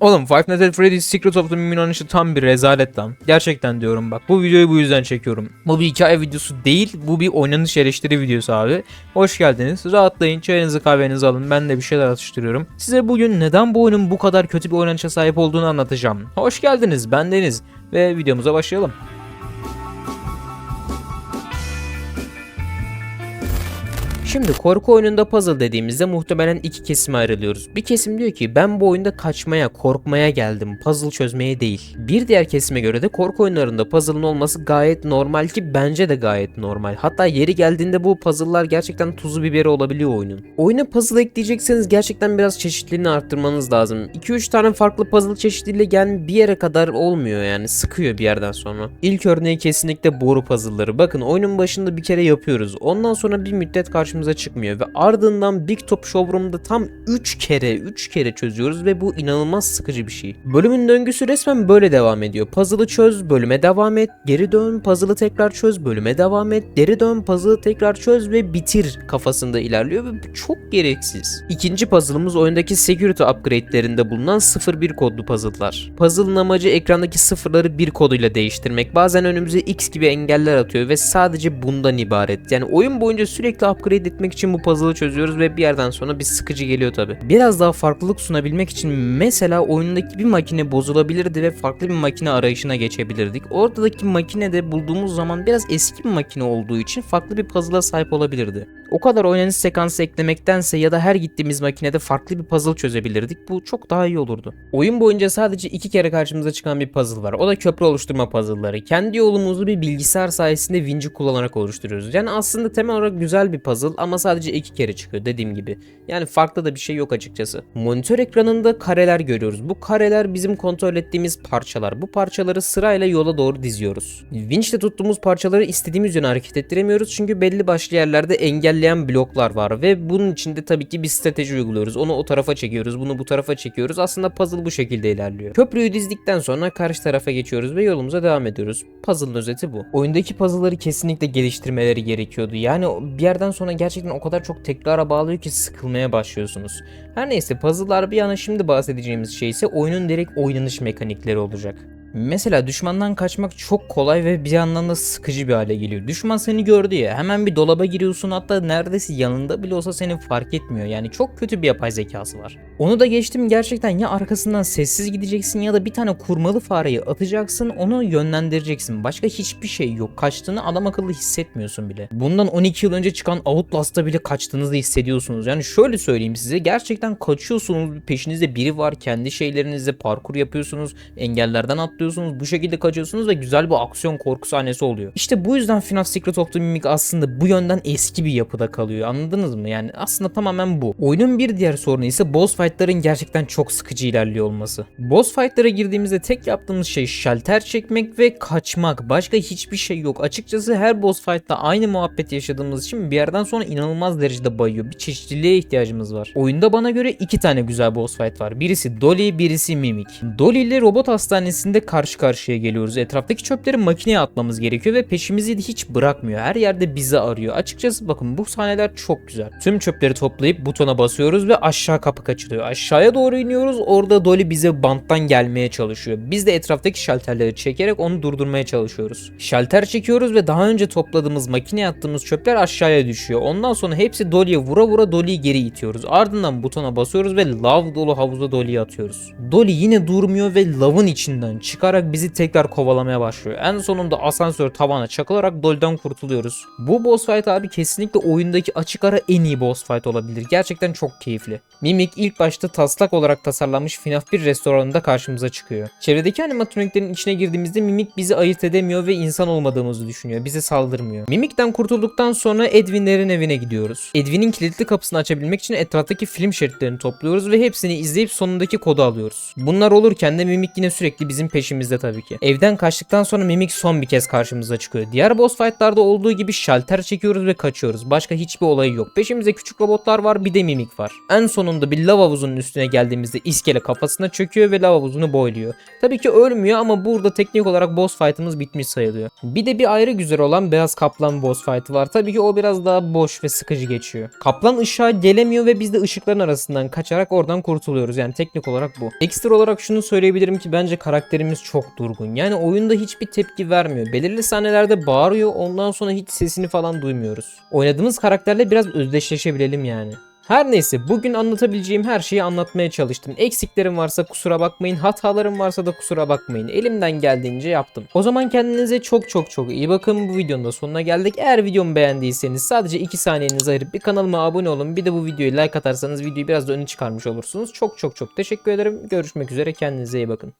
Oğlum Five Nights at Freddy's Secret of the Moon işi tam bir rezalet lan. Gerçekten diyorum bak. Bu videoyu bu yüzden çekiyorum. Bu bir hikaye videosu değil. Bu bir oynanış eleştiri videosu abi. Hoş geldiniz. Rahatlayın. Çayınızı kahvenizi alın. Ben de bir şeyler atıştırıyorum. Size bugün neden bu oyunun bu kadar kötü bir oynanışa sahip olduğunu anlatacağım. Hoş geldiniz. Ben Deniz. Ve videomuza başlayalım. Şimdi korku oyununda puzzle dediğimizde muhtemelen iki kesime ayrılıyoruz. Bir kesim diyor ki ben bu oyunda kaçmaya, korkmaya geldim, puzzle çözmeye değil. Bir diğer kesime göre de korku oyunlarında puzzle'ın olması gayet normal ki bence de gayet normal. Hatta yeri geldiğinde bu puzzle'lar gerçekten tuzu biberi olabiliyor oyunun. Oyuna puzzle ekleyecekseniz gerçekten biraz çeşitliliğini arttırmanız lazım. 2-3 tane farklı puzzle çeşidiyle gel bir yere kadar olmuyor yani sıkıyor bir yerden sonra. İlk örneği kesinlikle boru puzzle'ları. Bakın oyunun başında bir kere yapıyoruz. Ondan sonra bir müddet karşımıza çıkmıyor ve ardından Big Top Showroom'da tam 3 kere 3 kere çözüyoruz ve bu inanılmaz sıkıcı bir şey. Bölümün döngüsü resmen böyle devam ediyor. Puzzle'ı çöz, bölüme devam et, geri dön, puzzle'ı tekrar çöz, bölüme devam et, geri dön, puzzle'ı tekrar çöz ve bitir kafasında ilerliyor ve bu çok gereksiz. İkinci puzzle'ımız oyundaki security upgrade'lerinde bulunan 01 kodlu puzzle'lar. Puzzle'ın amacı ekrandaki sıfırları bir koduyla değiştirmek. Bazen önümüze X gibi engeller atıyor ve sadece bundan ibaret. Yani oyun boyunca sürekli upgrade etmek için bu puzzle'ı çözüyoruz ve bir yerden sonra bir sıkıcı geliyor tabi. Biraz daha farklılık sunabilmek için mesela oyundaki bir makine bozulabilirdi ve farklı bir makine arayışına geçebilirdik. Oradaki makine de bulduğumuz zaman biraz eski bir makine olduğu için farklı bir puzzle'a sahip olabilirdi. O kadar oynanış sekansı eklemektense ya da her gittiğimiz makinede farklı bir puzzle çözebilirdik. Bu çok daha iyi olurdu. Oyun boyunca sadece iki kere karşımıza çıkan bir puzzle var. O da köprü oluşturma puzzle'ları. Kendi yolumuzu bir bilgisayar sayesinde winci kullanarak oluşturuyoruz. Yani aslında temel olarak güzel bir puzzle ama sadece iki kere çıkıyor dediğim gibi. Yani farklı da bir şey yok açıkçası. Monitör ekranında kareler görüyoruz. Bu kareler bizim kontrol ettiğimiz parçalar. Bu parçaları sırayla yola doğru diziyoruz. Winch'te tuttuğumuz parçaları istediğimiz yöne hareket ettiremiyoruz çünkü belli başlı yerlerde engelleyen bloklar var ve bunun içinde tabii ki bir strateji uyguluyoruz. Onu o tarafa çekiyoruz, bunu bu tarafa çekiyoruz. Aslında puzzle bu şekilde ilerliyor. Köprüyü dizdikten sonra karşı tarafa geçiyoruz ve yolumuza devam ediyoruz. Puzzle'ın özeti bu. Oyundaki puzzle'ları kesinlikle geliştirmeleri gerekiyordu. Yani bir yerden sonra gerçekten o kadar çok tekrara bağlıyor ki sıkılmaya başlıyorsunuz. Her neyse puzzle'lar bir yana şimdi bahsedeceğimiz şey ise oyunun direkt oynanış mekanikleri olacak. Mesela düşmandan kaçmak çok kolay ve bir yandan da sıkıcı bir hale geliyor. Düşman seni gördü ya hemen bir dolaba giriyorsun hatta neredeyse yanında bile olsa seni fark etmiyor. Yani çok kötü bir yapay zekası var. Onu da geçtim gerçekten ya arkasından sessiz gideceksin ya da bir tane kurmalı fareyi atacaksın onu yönlendireceksin. Başka hiçbir şey yok. Kaçtığını adam akıllı hissetmiyorsun bile. Bundan 12 yıl önce çıkan Outlast'ta bile kaçtığınızı hissediyorsunuz. Yani şöyle söyleyeyim size gerçekten kaçıyorsunuz peşinizde biri var kendi şeylerinizde parkur yapıyorsunuz engellerden atlıyorsunuz bu şekilde kaçıyorsunuz ve güzel bir aksiyon korku sahnesi oluyor. İşte bu yüzden FNAF Secret of the Mimic aslında bu yönden eski bir yapıda kalıyor anladınız mı? Yani aslında tamamen bu. Oyunun bir diğer sorunu ise boss fight'ların gerçekten çok sıkıcı ilerliyor olması. Boss fight'lara girdiğimizde tek yaptığımız şey şalter çekmek ve kaçmak. Başka hiçbir şey yok. Açıkçası her boss fight'ta aynı muhabbet yaşadığımız için bir yerden sonra inanılmaz derecede bayıyor. Bir çeşitliliğe ihtiyacımız var. Oyunda bana göre iki tane güzel boss fight var. Birisi Dolly, birisi Mimic. Dolly ile robot hastanesinde karşı karşıya geliyoruz. Etraftaki çöpleri makineye atmamız gerekiyor ve peşimizi hiç bırakmıyor. Her yerde bizi arıyor. Açıkçası bakın bu sahneler çok güzel. Tüm çöpleri toplayıp butona basıyoruz ve aşağı kapı kaçılıyor. Aşağıya doğru iniyoruz. Orada Dolly bize banttan gelmeye çalışıyor. Biz de etraftaki şalterleri çekerek onu durdurmaya çalışıyoruz. Şalter çekiyoruz ve daha önce topladığımız makineye attığımız çöpler aşağıya düşüyor. Ondan sonra hepsi Dolly'ye vura vura Dolly'yi geri itiyoruz. Ardından butona basıyoruz ve lav dolu havuza Dolly'yi atıyoruz. Dolly yine durmuyor ve lavın içinden çıkarak bizi tekrar kovalamaya başlıyor. En sonunda asansör tavana çakılarak Dolly'den kurtuluyoruz. Bu boss fight abi kesinlikle oyundaki açık ara en iyi boss fight olabilir. Gerçekten çok keyifli. Mimik ilk başta taslak olarak tasarlanmış FNAF 1 restoranında karşımıza çıkıyor. Çevredeki animatroniklerin içine girdiğimizde Mimik bizi ayırt edemiyor ve insan olmadığımızı düşünüyor. Bize saldırmıyor. Mimik'ten kurtulduktan sonra Edwin'lerin evine gidiyoruz. Edwin'in kilitli kapısını açabilmek için etraftaki film şeritlerini topluyoruz ve hepsini izleyip sonundaki kodu alıyoruz. Bunlar olurken de Mimik yine sürekli bizim peşimizde peşimizde tabii ki. Evden kaçtıktan sonra Mimik son bir kez karşımıza çıkıyor. Diğer boss fight'larda olduğu gibi şalter çekiyoruz ve kaçıyoruz. Başka hiçbir olayı yok. Peşimizde küçük robotlar var bir de Mimik var. En sonunda bir lav havuzunun üstüne geldiğimizde iskele kafasına çöküyor ve lav havuzunu boyluyor. Tabii ki ölmüyor ama burada teknik olarak boss fight'ımız bitmiş sayılıyor. Bir de bir ayrı güzel olan beyaz kaplan boss fight'ı var. Tabii ki o biraz daha boş ve sıkıcı geçiyor. Kaplan ışığa gelemiyor ve biz de ışıkların arasından kaçarak oradan kurtuluyoruz. Yani teknik olarak bu. Ekstra olarak şunu söyleyebilirim ki bence karakterimiz çok durgun. Yani oyunda hiçbir tepki vermiyor. Belirli sahnelerde bağırıyor ondan sonra hiç sesini falan duymuyoruz. Oynadığımız karakterle biraz özdeşleşebilelim yani. Her neyse bugün anlatabileceğim her şeyi anlatmaya çalıştım. Eksiklerim varsa kusura bakmayın, hatalarım varsa da kusura bakmayın. Elimden geldiğince yaptım. O zaman kendinize çok çok çok iyi bakın. Bu videonun da sonuna geldik. Eğer videomu beğendiyseniz sadece 2 saniyenizi ayırıp bir kanalıma abone olun. Bir de bu videoyu like atarsanız videoyu biraz da öne çıkarmış olursunuz. Çok çok çok teşekkür ederim. Görüşmek üzere. Kendinize iyi bakın.